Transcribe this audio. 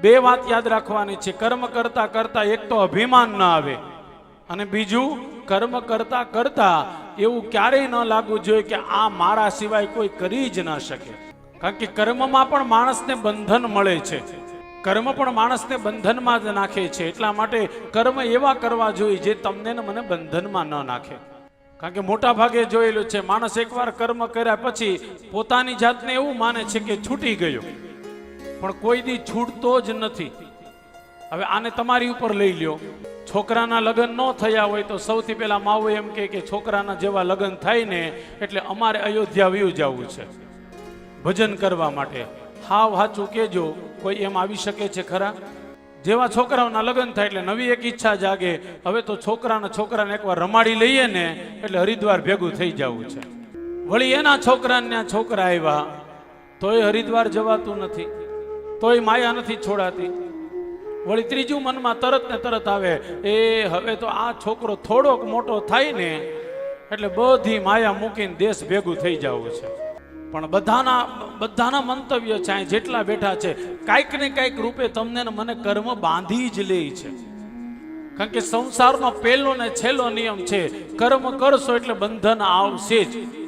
બે વાત યાદ રાખવાની છે. કર્મ કરતા કરતા એક તો અભિમાન ન આવે. અને બીજું, કર્મ કરતા કરતા એવું ક્યારેય ન લાગવું જોઈએ કે આ મારા સિવાય કોઈ કરી જ ન શકે. કારણ કે કર્મમાં પણ માણસને બંધન મળે છે. કર્મ પણ માણસને બંધનમાં જ નાખે છે. એટલા માટે કર્મ એવા કરવા જોઈએ જે તમને ને મને બંધનમાં ન નાખે. કારણ કે મોટા ભાગે જોયેલું છે, માણસ એકવાર કર્મ કર્યા પછી પોતાની જાતને એવું માને છે કે છૂટી ગયો. પણ કોઈ દી છૂટતો જ નથી. હવે આને તમારી ઉપર લઈ લ્યો. છોકરાના લગ્ન ન થયા હોય તો સૌથી પહેલા માવો એમ કહે કે છોકરાના જેવા લગ્ન થાય ને એટલે અમારે અયોધ્યા વ્યૂ જવું છે. ભજન કરવા માટે. હાવ હાચું કેજો કોઈ એમ આવી શકે છે ખરા? જેવા છોકરાઓના લગ્ન થાય એટલે નવી એક ઈચ્છા જાગે. હવે તો છોકરાના છોકરાને એકવાર રમાડી લઈએ ને એટલે હરિદ્વાર ભેગું થઈ જવું છે. વળી એના છોકરાને છોકરા આવ્યા, તોય હરિદ્વાર જવાતું નથી. તોય માયા નથી છોડાતી. વળી ત્રીજું મનમાં તરત ને તરત આવે, એ, હવે તો આ છોકરો થોડોક મોટો થાય ને, એટલે બધી માયા મૂકીને દેશ ભેગું થઈ જવું છે. પણ બધાના બધાના મંતવ્ય છે જેટલા બેઠા છે, કાંઈક ને કાંઈક રૂપે તમને મને કર્મ બાંધી જ લે છે. કારણ કે સંસારનો પહેલો ને છેલ્લો નિયમ છે, કર્મ કરશો એટલે બંધન આવશે જ.